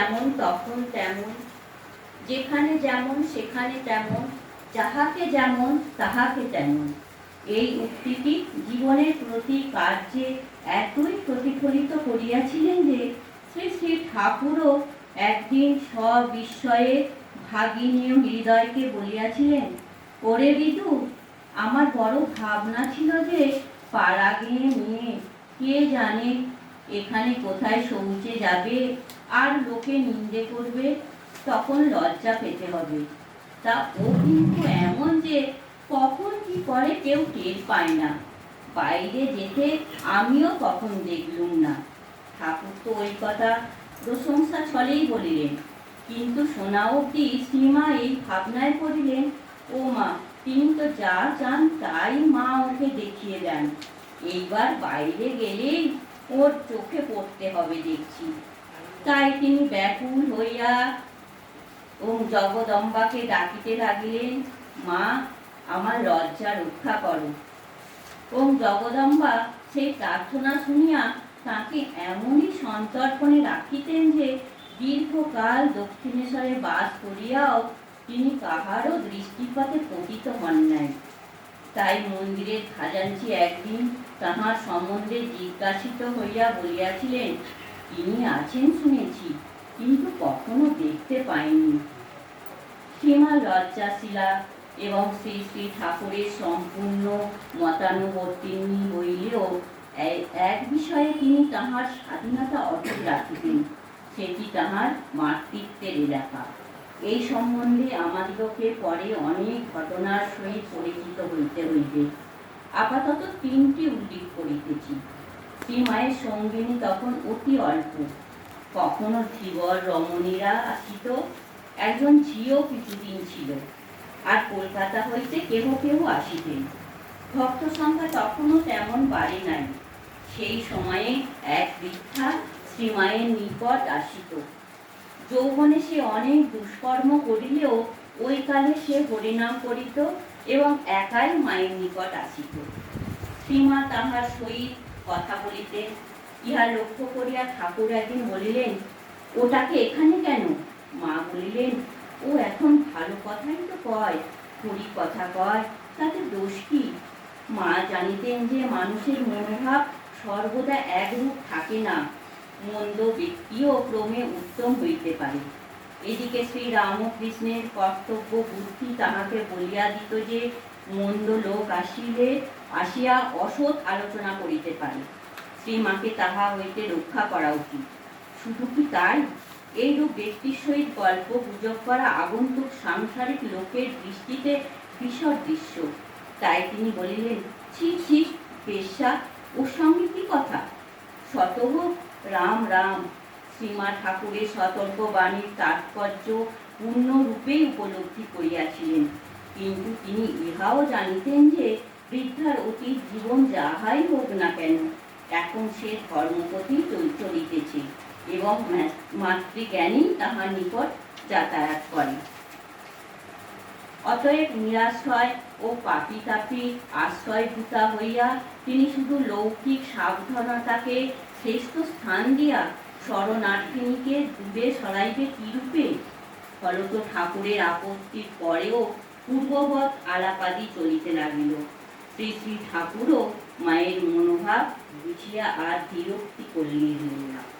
যেমন তখন তেমন, যেখানে যেমন সেখানে তেমন, যাহাকে যেমন তাহাকে তেমন। এই উক্তিটি জীবনের প্রতি কার্যে এতই প্রতিফলিত করিয়াছিলেন যে শ্রী শ্রী ঠাকুরও একদিন সবিস্ময়ে ভাগিনীয় হৃদয়কে বলিয়াছিলেন, ওরে বিদু, আমার বড় ভাবনা ছিল যে পাড়া গিয়ে নিয়ে কে জানে এখানে কোথায় শৌচে যাবে? আর লোকে নিন্দে করবে, তখন লজ্জা পেতে হবে। তা ও কিন্তু এমন যে কখন কি করে কেউ টের পায় না। বাইরে যেতে আমিও কখন দেখলুম না। ঠাকুর তো ওই কথা প্রশংসা ছলেই বলিলেন। কিন্তু শোনা অবধি শ্রীমা এই ভাবনায় পড়িলেন, ও মা, তিনি তো যা চান তাই মা ওকে দেখিয়ে দেন। এইবার বাইরে গেলেই ওর চোখে পড়তে হবে দেখছি। তাই তিনি ব্যাকুল হইয়া ও জগদম্বাকে ডাকিতে লাগিলেন, মা, আমার লজ্জা রক্ষা করো। ও জগদম্বা সেই প্রার্থনা শুনিয়া তাকে এমনই সন্তর্পণে রাখিতেন যে দীর্ঘকাল দক্ষিণেশ্বরে বাস করিয়াও তিনি কাহারও দৃষ্টিপাতে পতিত হন নাই। তাই মন্দিরের খাজাঞ্চি একদিন তাহার সম্বন্ধে জিজ্ঞাসিত হইয়া বলিয়াছিলেন তিনি আছেন শুনেছি, কিন্তু কখনো দেখতে পাইনি। সীমা লজ্জাশীলা এবং শ্রী শ্রী ঠাকুরের সম্পূর্ণ মতানুবর্তিনী হইলেও এক বিষয়ে তিনি তাহার স্বাধীনতা অটুট রাখিতেন, সেটি তাহার মাতৃত্বের এলাকা। এই সম্বন্ধে আমাদিগকে পরে অনেক ঘটনার সহিত পরিচিত হইতে হইবে। আপাতত তিনটি উল্লেখ করিতেছি। শ্রীমায়ের সঙ্গিনী তখন অতি অল্প। কখনো ধীবর রমণীরা আসিত, একজন ঝিও কিছুদিন ছিল। আর কলকাতা হইতে কেহ কেহ আসিতেন। ভক্ত সংখ্যা তখনও তেমন বাড়ে নাই। সেই সময়ে এক বৃদ্ধা শ্রীমায়ের নিকট আসিত। যৌবনে সে অনেক দুষ্কর্ম করিলেও ওই কালে সে হরিনাম করিত এবং একাই মায়ের নিকট আসিত। শ্রীমা তাহার সহিত কথা বলিতেন ইহা লক্ষ্য করিয়া ঠাকুর একদিন বলিলেন, ওটাকে এখানে কেন? মা বলিলেন, ও এখন ভালো কথাই তো কয় হরি কথা কয়, তাতে দোষ কি? মা জানিতেন যে মানুষের মনোভাব সর্বদা একরূপ থাকে না, মন্দ ব্যক্তিও ক্রমে উত্তম হইতে পারে। এদিকে শ্রী রামকৃষ্ণের কর্তব্য বুদ্ধি তাহাকে বলিয়া দিত যে মন্দ লোক আসিলে, আসিয়া অসৎ আলোচনা করিতে পারে। শ্রীমাকে তাহা হইতে রক্ষা করা উচিত। শুধু কি তাই? এইরূপ ব্যক্তির সহিত গল্প গুজব করা আগন্তুক সাংসারিক লোকের দৃষ্টিতে দৃশ্য। তাই তিনি বলিলেন, ছি ছি, পেশা, ওর সঙ্গে কি কথা? শত হোক, রাম রাম। শ্রীমা ঠাকুরের সতর্ক বাণীর তাৎপর্য পূর্ণরূপেই উপলব্ধি করিয়াছিলেন। কিন্তু তিনি ইহাও জানিতেন যে বৃদ্ধার অতীত জীবন যাহাই হোক না কেন, এখন সে ধর্মপতি চলিতেছে এবং মাতৃজ্ঞানী তাহার নিকট যাতায়াত করে। অতএব নিরাশ্রয় ও পাপি তাপি আশ্রয়ভূতা হইয়া তিনি শুধু লৌকিক সাবধানতাকে শ্রেষ্ঠ স্থান দিয়া শরণার্থিনীকে দূরে সরাইবে কিরূপে? ফলত ঠাকুরের আপত্তির পরেও পূর্ববৎ আলাপাদি চলিতে লাগিল। শ্রী শ্রী ঠাকুরও মায়ের মনোভাব বুঝিয়া আর বিরক্তি করলেন না।